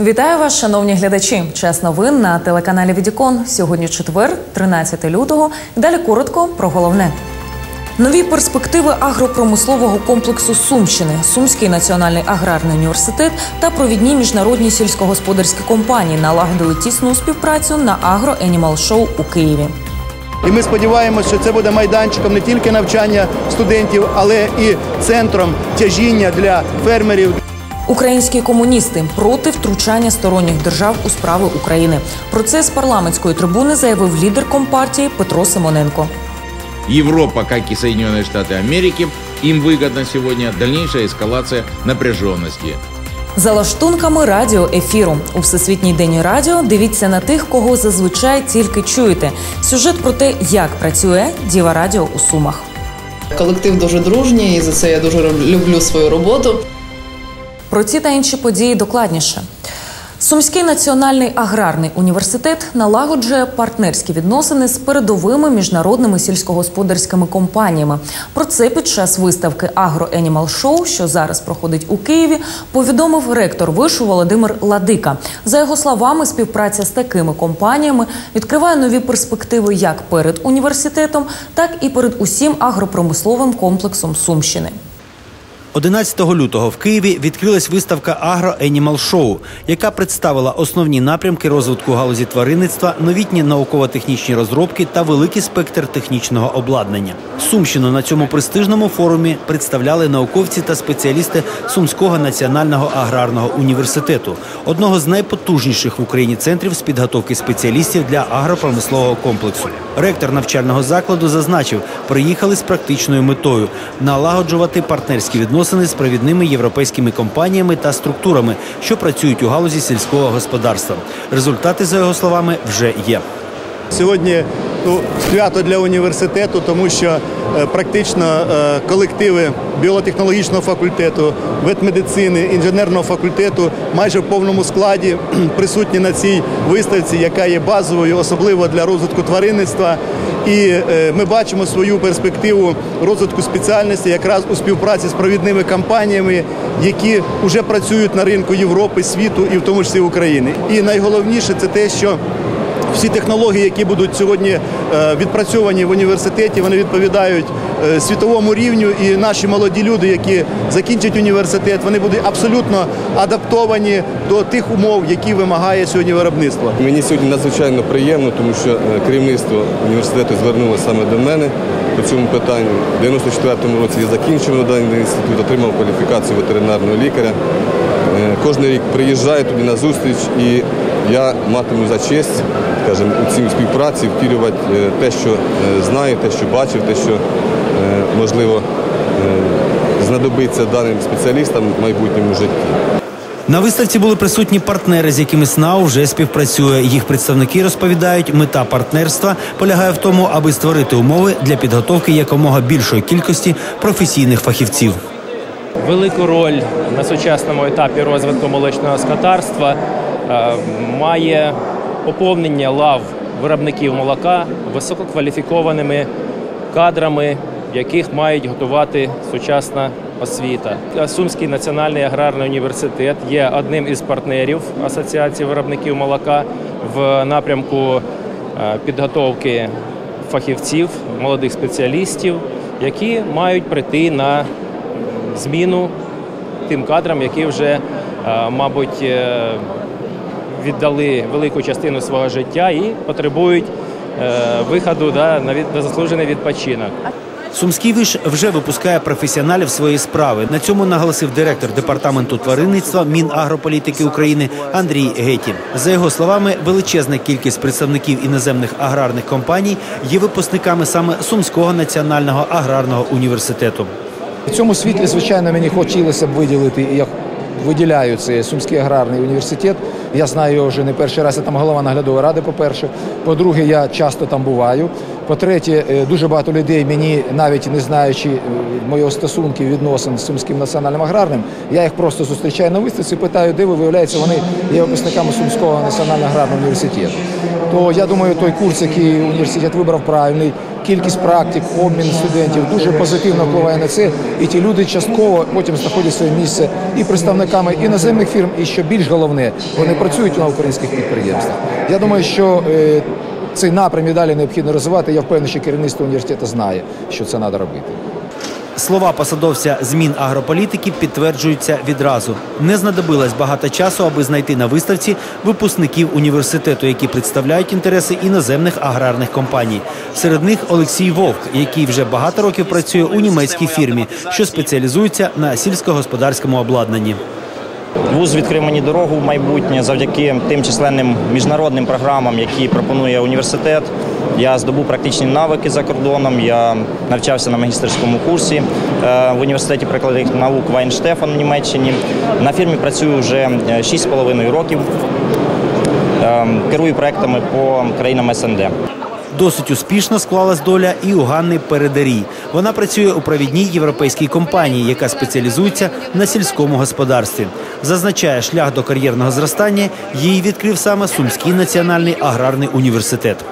Вітаю вас, шановні глядачі. Час новин на телеканалі Відікон. Сьогодні четвер, 13 лютого. Далі коротко про головне. Нові перспективи агропромислового комплексу Сумщини, Сумський національний аграрний університет та провідні міжнародні сільськогосподарські компанії налагодили тісну співпрацю на агро Енімал Шоу у Києві. І ми сподіваємося, що це буде майданчиком не тільки навчання студентів, але і центром тяжіння для фермерів. Українські комуністи проти втручання сторонніх держав у справи України. Про це з парламентської трибуни заявив лідер компартії Петро Симоненко. Европа, как и Соединенные Штаты Америки, им выгодна сегодня дальнейшая эскалация напряженности. За лаштунками радіоефіру у всесвітній день радіо дивіться на тих, кого зазвичай тільки чуєте. Сюжет про те, як працює Діва Радіо у Сумах. Колектив дуже дружній, і за це я дуже люблю свою роботу. Про ці та інші події докладніше. Сумський національний аграрний університет налагоджує партнерські відносини з передовими міжнародними сільськогосподарськими компаніями. Про це під час виставки Агро Енімал Шоу, що зараз проходить у Києві, повідомив ректор вишу Володимир Ладика. За його словами, співпраця з такими компаніями відкриває нові перспективи як перед університетом, так і перед усім агропромисловим комплексом Сумщини. 11 лютого в Києві відкрилась виставка Агро Енімал Шоу, яка представила основні напрямки розвитку галузі тваринництва, новітні науково-технічні розробки та великий спектр технічного обладнання. Сумщину на цьому престижному форумі представляли науковці та спеціалісти Сумського національного аграрного університету, одного з найпотужніших в Україні центрів з підготовки спеціалістів для агропромислового комплексу. Ректор навчального закладу зазначив, приїхали з практичною метою налагоджувати партнерські відносини з провідними європейськими компаніями та структурами, що працюють у галузі сільського господарства. Результати, за його словами, вже є. Сьогодні ну, свято для університету, тому що е, практично е, колективи біотехнологічного факультету, ветмедицини, інженерного факультету майже в повному складі присутні на цій виставці, яка є базовою, особливо для розвитку тваринництва. І е, ми бачимо свою перспективу розвитку спеціальності якраз у співпраці з провідними компаніями, які вже працюють на ринку Європи, світу і в тому числі України. І найголовніше це те, що всі технології, які будуть сьогодні е, відпрацьовані в університеті, вони відповідають е, світовому рівню. І наші молоді люди, які закінчать університет, вони будуть абсолютно адаптовані до тих умов, які вимагає сьогодні виробництво. Мені сьогодні надзвичайно приємно, тому що е, керівництво університету звернулося саме до мене по цьому питанню. У 94-му році я закінчив даний інститут, отримав кваліфікацію ветеринарного лікаря. Кожен рік приїжджаю туди на зустріч і я матиму за честь, скажімо, у цій співпраці втілювати е, те, що е, знаю, те, що бачив, те, що е, можливо знадобиться даним спеціалістам в майбутньому житті. На виставці були присутні партнери, з якими СНАУ вже співпрацює. Їх представники розповідають, мета партнерства полягає в тому, аби створити умови для підготовки якомога більшої кількості професійних фахівців. велику роль на сучасному етапі розвитку молочного скотарства має поповнення лав виробників молока висококваліфікованими кадрами, яких мають готувати сучасна освіта. Сумський національний аграрний університет є одним із партнерів Асоціації виробників молока в напрямку е, підготовки фахівців, молодих спеціалістів, які мають прийти на зміну тим кадрам, які вже, е, мабуть, е, віддали велику частину свого життя і потребують е, виходу да, на заслужений відпочинок. Сумський виш вже випускає професіоналів своєї справи. На цьому наголосив директор департаменту тваринництва Мінагрополітики України Андрій Гетін. За його словами, величезна кількість представників іноземних аграрних компаній є випускниками саме Сумського національного аграрного університету. В цьому світлі, звичайно, мені хотілося б виділити, і я виділяю це Сумський аграрний університет. Я знаю його вже не перший раз, я там голова наглядової ради, по-перше. По-друге, я часто там буваю. По-третє, е, дуже багато людей мені, навіть не знаючи е, моїх стосунків відносин з Сумським національним аграрним, я їх просто зустрічаю на виставці, питаю, де ви виявляється, вони є випускниками Сумського національного аграрного університету. То я думаю, той курс, який університет вибрав правильний, кількість практик, обмін студентів дуже позитивно впливає на це. І ті люди частково потім знаходять своє місце і представниками іноземних фірм, і що більш головне, вони працюють на українських підприємствах. Я думаю, що е, цей напрям і далі необхідно розвивати. Я впевнений, що керівництво університету знає, що це треба робити. Слова посадовця змін агрополітики підтверджуються відразу. Не знадобилось багато часу, аби знайти на виставці випускників університету, які представляють інтереси іноземних аграрних компаній. Серед них Олексій Вовк, який вже багато років працює у німецькій фірмі, що спеціалізується на сільськогосподарському обладнанні. Вуз відкрив мені дорогу в майбутнє завдяки тим численним міжнародним програмам, які пропонує університет. Я здобув практичні навики за кордоном. Я навчався на магістерському курсі е, в університеті прикладних наук Вайнштефан в Німеччині. На фірмі працюю вже е, 6,5 років. Е, Керую проектами по країнам СНД. Досить успішно склалась доля і у Ганни Передарій. Вона працює у провідній європейській компанії, яка спеціалізується на сільському господарстві. Зазначає, шлях до кар'єрного зростання їй відкрив саме Сумський національний аграрний університет.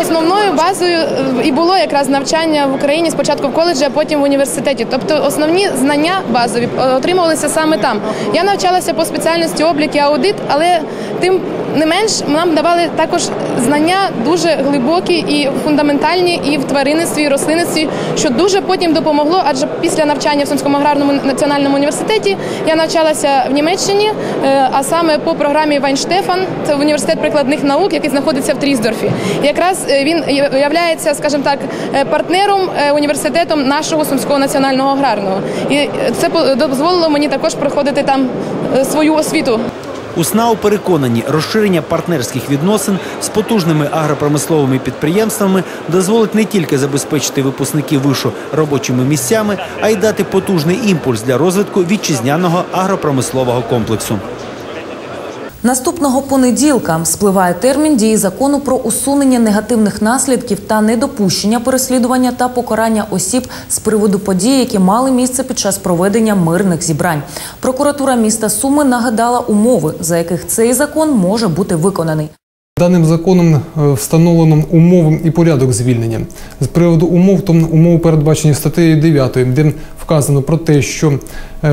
Основною базою е, і було якраз навчання в Україні спочатку в коледжі, а потім в університеті. Тобто основні знання базові е, отримувалися саме там. Я навчалася по спеціальності облік і аудит, але тим не менш нам давали також знання дуже глибокі і фундаментальні і в тваринництві, і рослинництві, що дуже потім допомогло. Адже після навчання в Сумському аграрному національному університеті я навчалася в Німеччині, е, а саме по програмі Вайнштефан, це університет прикладних наук, який знаходиться в Трісдорфі. Якраз е, він є, скажімо так, е, партнером університетом нашого Сумського національного аграрного. І це дозволило мені також проходити там свою освіту. У СНАУ переконані, розширення партнерських відносин з потужними агропромисловими підприємствами дозволить не тільки забезпечити випускників вишу робочими місцями, а й дати потужний імпульс для розвитку вітчизняного агропромислового комплексу. Наступного понеділка спливає термін дії закону про усунення негативних наслідків та недопущення переслідування та покарання осіб з приводу подій, які мали місце під час проведення мирних зібрань. Прокуратура міста Суми нагадала умови, за яких цей закон може бути виконаний. Даним законом е, встановлено умови і порядок звільнення. З приводу умов, то умови передбачені статтею 9, де вказано про те, що е,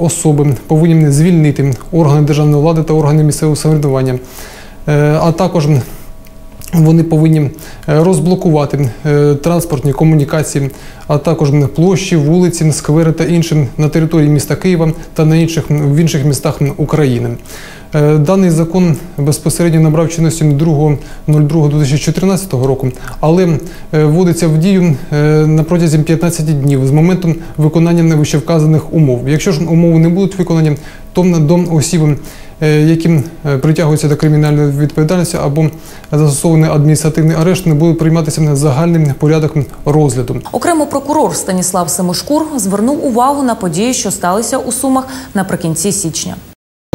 особи повинні звільнити органи державної влади та органи місцевого самоврядування, е, а також вони повинні е, розблокувати е, транспортні комунікації, а також площі, вулиці, сквери та інші на території міста Києва та на інших в інших містах України. Е, Даний закон безпосередньо набрав чинності 2.02.2014 року, але е, вводиться в дію е, на протязі 15 днів з моменту виконання вищевказаних умов. Якщо ж умови не будуть виконані, то до осіб, яким притягуються до кримінальної відповідальності або застосований адміністративний арешт, не буде прийматися загальним порядок розгляду. Окремо прокурор Станіслав Семишкур звернув увагу на події, що сталися у Сумах наприкінці січня.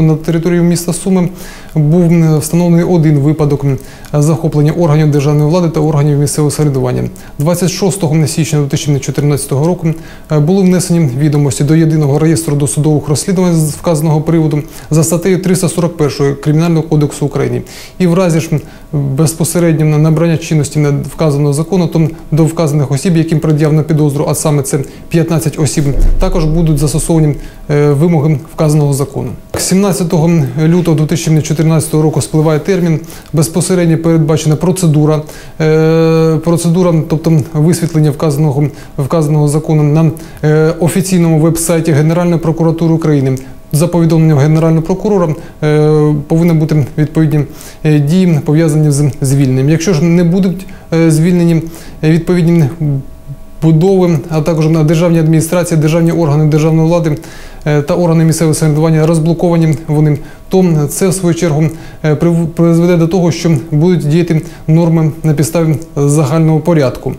На території міста Суми був встановлений один випадок захоплення органів державної влади та органів місцевого самоврядування. 26 січня 2014 року е, були внесені відомості до єдиного реєстру досудових розслідувань з вказаного приводу за статтею 341 Кримінального кодексу України. І в разі ж безпосередньо на набрання чинності вказаного закону, то до вказаних осіб, яким пред'явлено підозру, а саме це 15 осіб, також будуть застосовані е, вимоги вказаного закону. 17 лютого 2014 року спливає термін. Безпосередньо передбачена процедура, е, процедура, тобто висвітлення вказаного вказаного закону на е, офіційному веб-сайті Генеральної прокуратури України. За повідомленням генерального прокурора е, повинні бути відповідні дії пов'язані з звільненням. Якщо ж не будуть звільнені відповідні будови, а також на державні адміністрації, державні органи державної влади е, та органи місцевого самоврядування розблоковані вони, то це в свою чергу е, призведе до того, що будуть діяти норми на підставі загального порядку.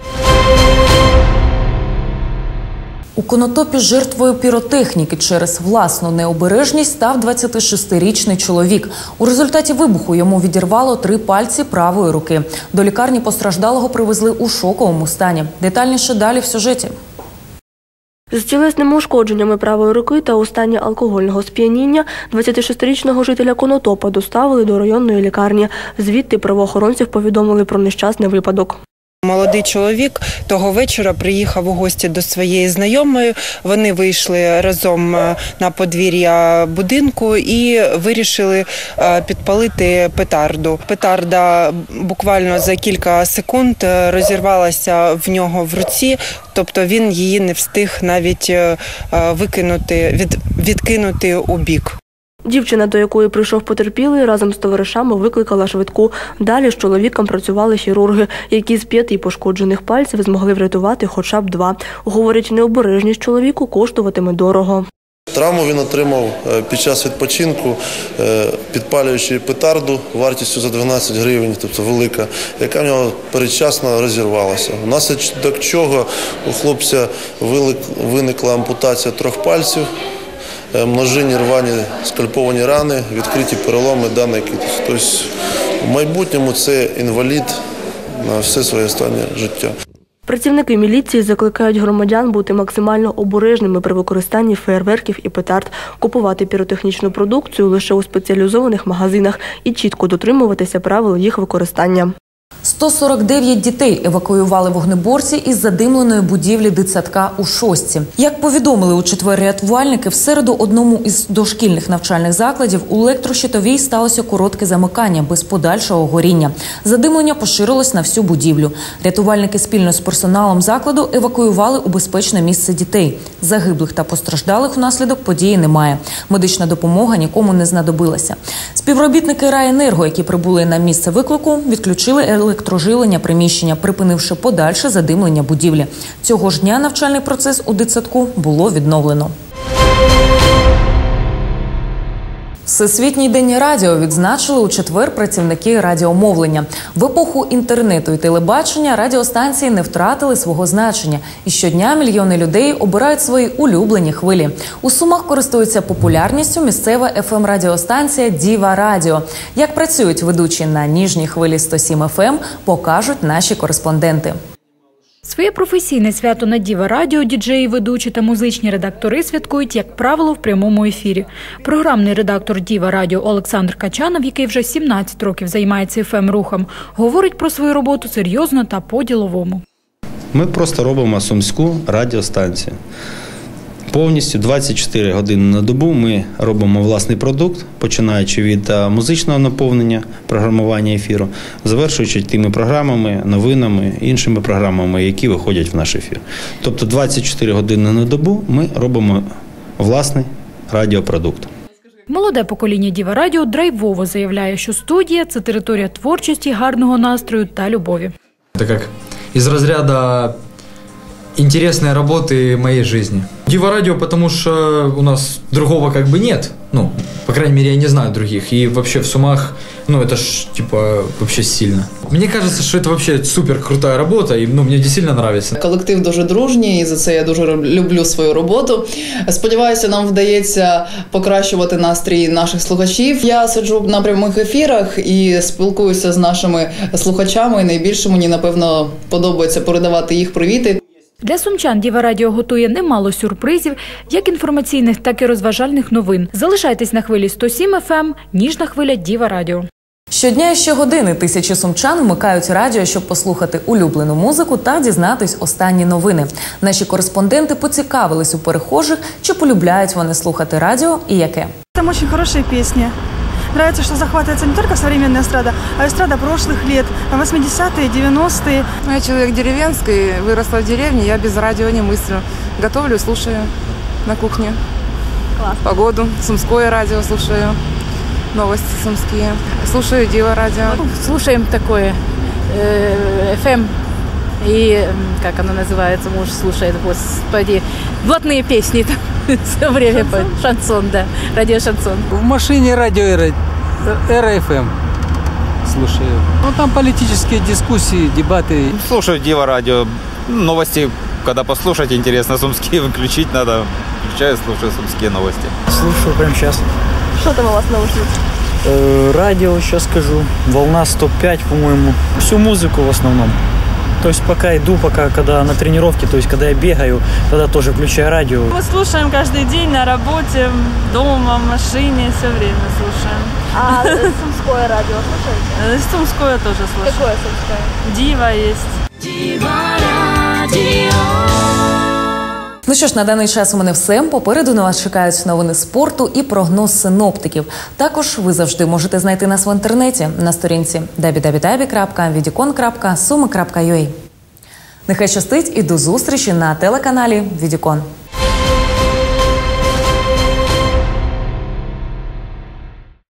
У Конотопі жертвою піротехніки через власну необережність став 26-річний чоловік. У результаті вибуху йому відірвало три пальці правої руки. До лікарні постраждалого привезли у шоковому стані. Детальніше далі в сюжеті. З тілесними ушкодженнями правої руки та у стані алкогольного сп'яніння 26-річного жителя Конотопа доставили до районної лікарні. Звідти правоохоронців повідомили про нещасний випадок. Молодий чоловік того вечора приїхав у гості до своєї знайомої. Вони вийшли разом е, на подвір'я будинку і вирішили е, підпалити петарду. Петарда буквально за кілька секунд е, розірвалася в нього в руці, тобто він її не встиг навіть викинути, від, відкинути у бік. Дівчина, до якої прийшов потерпілий, разом з товаришами викликала швидку. Далі з чоловіком працювали хірурги, які з п'яти пошкоджених пальців змогли врятувати хоча б два. Говорять, необережність чоловіку коштуватиме дорого. Травму він отримав е, під час відпочинку, е, підпалюючи петарду вартістю за 12 гривень, тобто велика, яка в нього передчасно розірвалася. Внаслідок чого у хлопця виникла ампутація трьох пальців, множинні рвані скальповані рани, відкриті переломи даної китиці. Тобто в майбутньому це інвалід на все своє останнє життя. Працівники міліції закликають громадян бути максимально обережними при використанні фейерверків і петард, купувати піротехнічну продукцію лише у спеціалізованих магазинах і чітко дотримуватися правил їх використання. 149 дітей евакуювали вогнеборці із задимленої будівлі дитсадка у шостці. Як повідомили у четвер рятувальники, в середу одному із дошкільних навчальних закладів у електрощитовій сталося коротке замикання без подальшого горіння. Задимлення поширилось на всю будівлю. Рятувальники спільно з персоналом закладу евакуювали у безпечне місце дітей. Загиблих та постраждалих внаслідок події немає. Медична допомога нікому не знадобилася. Співробітники райенерго, які прибули на місце виклику, відключили електроживлення приміщення, припинивши подальше задимлення будівлі. Цього ж дня навчальний процес у дитсадку було відновлено. Всесвітній день радіо відзначили у четвер працівники радіомовлення. В епоху інтернету і телебачення радіостанції не втратили свого значення, і щодня мільйони людей обирають свої улюблені хвилі. У сумах користується популярністю місцева fm радіостанція Діва Радіо. Як працюють ведучі на ніжній хвилі 107 FM, покажуть наші кореспонденти. Своє професійне свято на Діва Радіо, діджеї, ведучі та музичні редактори святкують, як правило, в прямому ефірі. Програмний редактор Діва Радіо Олександр Качанов, який вже 17 років займається фм рухом, говорить про свою роботу серйозно та по-діловому. Ми просто робимо сумську радіостанцію. Повністю 24 години на добу ми робимо власний продукт, починаючи від е, музичного наповнення, програмування ефіру, завершуючи тими програмами, новинами, іншими програмами, які виходять в наш ефір. Тобто 24 години на добу ми робимо власний радіопродукт. Молоде покоління Діва Радіо драйвово заявляє, що студія це територія творчості, гарного настрою та любові. Это как из разряда интересной работы моей жизни. Дива радио, потому что у нас другого как бы нет. Ну, по крайней мере, я не знаю других. И вообще в Сумах, ну, это ж, типа, вообще сильно. Мне кажется, что это вообще супер крутая работа, и, ну, мне действительно нравится. Колектив дуже дружній, і за це я дуже роб- люблю свою роботу. Сподіваюся, нам вдається покращувати настрій наших слухачів. Я сиджу на прямих ефірах і спілкуюся з нашими слухачами. І найбільше мені напевно подобається передавати їх привіти. Для сумчан Діва Радіо готує немало сюрпризів, як інформаційних, так і розважальних новин. Залишайтесь на хвилі 107 FM, ніжна хвиля Діва Радіо. Щодня і щогодини тисячі сумчан вмикають радіо, щоб послухати улюблену музику та дізнатись останні новини. Наші кореспонденти поцікавились у перехожих, чи полюбляють вони слухати радіо і яке. Там очень хорошие песни. Нравится, что захватывается не только современная эстрада, а эстрада прошлых лет, 80-е, 90-е. Ну, Я человек деревенский, выросла в деревне, я без радио не мыслю. Готовлю, слушаю на кухне. Погоду, сумское радио слушаю, новости сумские. Слушаю Дива радио. Слушаем такое э, FM и как оно называется, муж слушает, господи, блатные песни там все время по- шансон, да, радио шансон. В машине радио FM слушаю. Ну, там политические дискуссии, дебаты. Слушаю Дива радио. Новости, когда послушать интересно, сумские выключить надо. Включаю, слушаю сумские новости. Слушаю прямо сейчас. Що там у вас наушниці? Э, радио, сейчас скажу. Волна 105, по-моему. Всю музыку в основном. То есть пока иду, пока когда на тренировке, то есть когда я бегаю, тогда тоже включаю радио. Мы слушаем каждый день на работе, дома, в машине, все время слушаем. А сумское радио слушаете? Э, Сумское тоже слушаю. Какое сумское? Дива есть. Ну що ж, на даний час у мене все. Попереду на вас чекають новини спорту і прогноз синоптиків. Також ви завжди можете знайти нас в інтернеті на сторінці www.vidicon.sumi.ua. Нехай щастить і до зустрічі на телеканалі Відікон.